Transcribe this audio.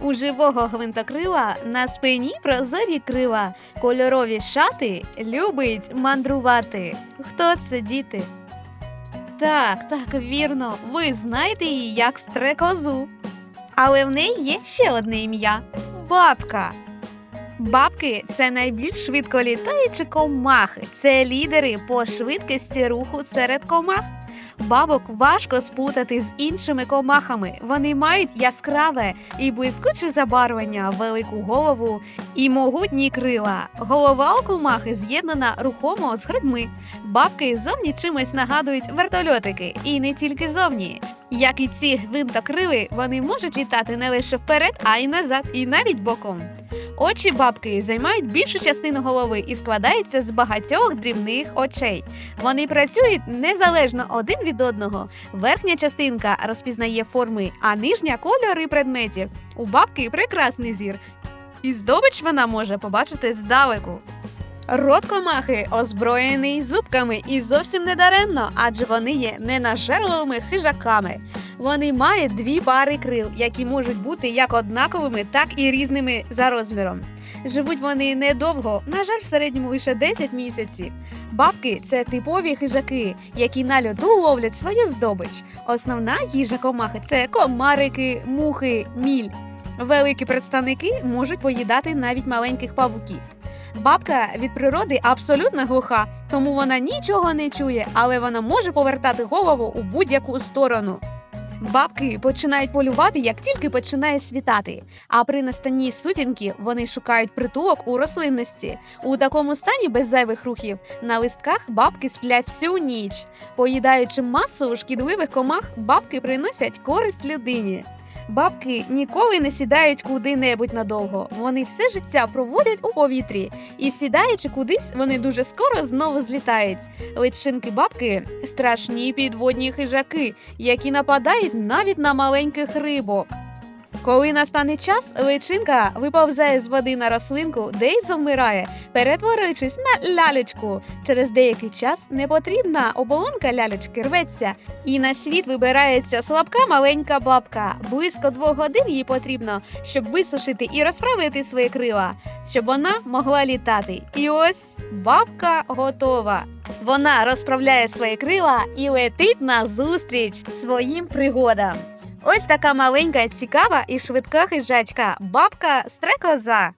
У живого гвинтокрила на спині прозорі крила, кольорові шати любить мандрувати. Хто це діти? Так, так, вірно, ви знаєте її як стрекозу. Але в неї є ще одне ім'я бабка. Бабки це найбільш швидко літаючі комахи. Це лідери по швидкості руху серед комах. Бабок важко спутати з іншими комахами. Вони мають яскраве і блискуче забарвлення, велику голову і могутні крила. Голова у комахи з'єднана рухомо з грудьми. Бабки зовні чимось нагадують вертольотики, і не тільки зовні. Як і ці гвинтокрили, вони можуть літати не лише вперед, а й назад, і навіть боком. Очі бабки займають більшу частину голови і складаються з багатьох дрібних очей. Вони працюють незалежно один від одного. Верхня частинка розпізнає форми, а нижня кольори предметів. У бабки прекрасний зір. І здобич вона може побачити здалеку. Рот комахи озброєний зубками і зовсім не даремно, адже вони є ненажерливими хижаками. Вони мають дві пари крил, які можуть бути як однаковими, так і різними за розміром. Живуть вони недовго, на жаль, в середньому лише 10 місяців. Бабки це типові хижаки, які на льоду ловлять свою здобич. Основна їжа комахи це комарики, мухи, міль. Великі представники можуть поїдати навіть маленьких павуків. Бабка від природи абсолютно глуха, тому вона нічого не чує, але вона може повертати голову у будь-яку сторону. Бабки починають полювати, як тільки починає світати. А при настанні сутінки вони шукають притулок у рослинності. У такому стані без зайвих рухів на листках бабки сплять всю ніч. Поїдаючи масу шкідливих комах, бабки приносять користь людині. Бабки ніколи не сідають куди-небудь надовго. Вони все життя проводять у повітрі, і сідаючи кудись, вони дуже скоро знову злітають. Личинки бабки страшні підводні хижаки, які нападають навіть на маленьких рибок. Коли настане час, личинка виповзає з води на рослинку, де й завмирає, перетворюючись на лялечку. Через деякий час непотрібна оболонка лялечки рветься, і на світ вибирається слабка маленька бабка. Близько двох годин їй потрібно, щоб висушити і розправити свої крила, щоб вона могла літати. І ось бабка готова. Вона розправляє свої крила і летить назустріч своїм пригодам. Ось така маленька, цікава і швидка хижачка, бабка стрекоза.